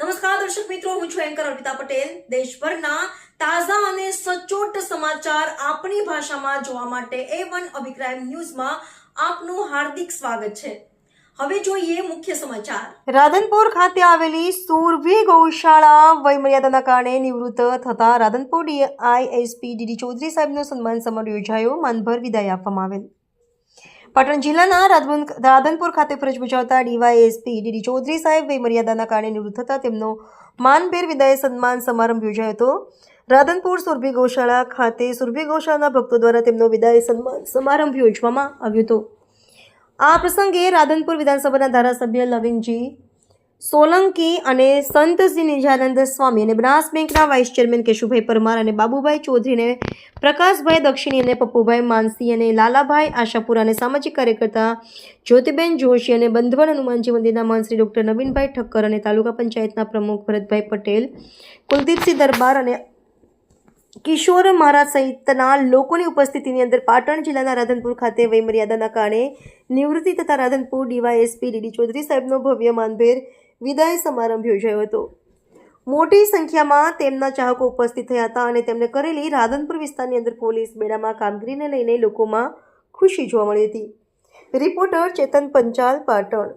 નમસ્કાર, દર્શક મિત્રો, હું છું એન્કર અર્પિતા પટેલ. દેશભરના તાજા અને સચોટ સમાચાર આપણી ભાષામાં જોવા માટે એ વન અભિપ્રાય ન્યૂઝમાં આપનું હાર્દિક સ્વાગત છે. હવે જોઈએ મુખ્ય સમાચાર. રાધનપુર ખાતે આવેલી સુરભી ગૌશાળા વયમર્યાદાના કારણે નિવૃત્ત થતા રાધનપુર ડીઆઈએસપી ડીડી ચૌધરી સાહેબનો સન્માન સમારોહ યોજાયો. માનભર વિદાય આપવામાં આવેલ. પાટણ જિલ્લાના રાધન- રાધનપુર ખાતે ફરજ બજાવતા ડીવાયએસપી ડીડી ચૌધરી સાહેબ વયમર્યાદાના કારણે નિવૃત્ત થતા તેમનો માનભેર વિદાય સન્માન સમારંભ યોજાયો હતો. રાધનપુર સુરભી ગૌશાળા ખાતે સુરભી ગૌશાળાના ભક્તો દ્વારા તેમનો વિદાય સન્માન સમારંભ યોજવામાં આવ્યો હતો. આ પ્રસંગે રાધનપુર વિધાનસભાના ધારાસભ્ય લવિંગજી સોલંકી અને સંતશ્રી નિજાનંદ સ્વામી અને બનાસ બેંકના વાઇસ ચેરમેન કેશુભાઈ પરમાર અને બાબુભાઈ ચૌધરીને, પ્રકાશભાઈ દક્ષિણી અને પપ્પુભાઈ માનસી અને લાલાભાઈ આશાપુરા અને સામાજિક કાર્યકર્તા જ્યોતિબેન જોશી અને બંધવણ હનુમાનજી મંદિરના માનશ્રી ડૉક્ટર નવીનભાઈ ઠક્કર અને તાલુકા પંચાયતના પ્રમુખ ભરતભાઈ પટેલ, કુલદીપસિંહ દરબાર અને કિશોર મહારાજ સહિતના લોકોની ઉપસ્થિતિની અંદર પાટણ જિલ્લાના રાધનપુર ખાતે વયમર્યાદાના કારણે નિવૃત્તિ તથા રાધનપુર ડીવાયએસપી ડીડી ચૌધરી સાહેબનો ભવ્ય માનભેર વિદાય સમારંભ યોજાયો હતો. મોટી સંખ્યામાં તેમના ચાહકો ઉપસ્થિત થયા હતા અને તેમણે કરેલી રાધનપુર વિસ્તારની અંદર પોલીસ બેડામાં કામગીરીને લઈને લોકોમાં ખુશી જોવા મળી હતી. રિપોર્ટર ચેતન પંચાલ પાટણ.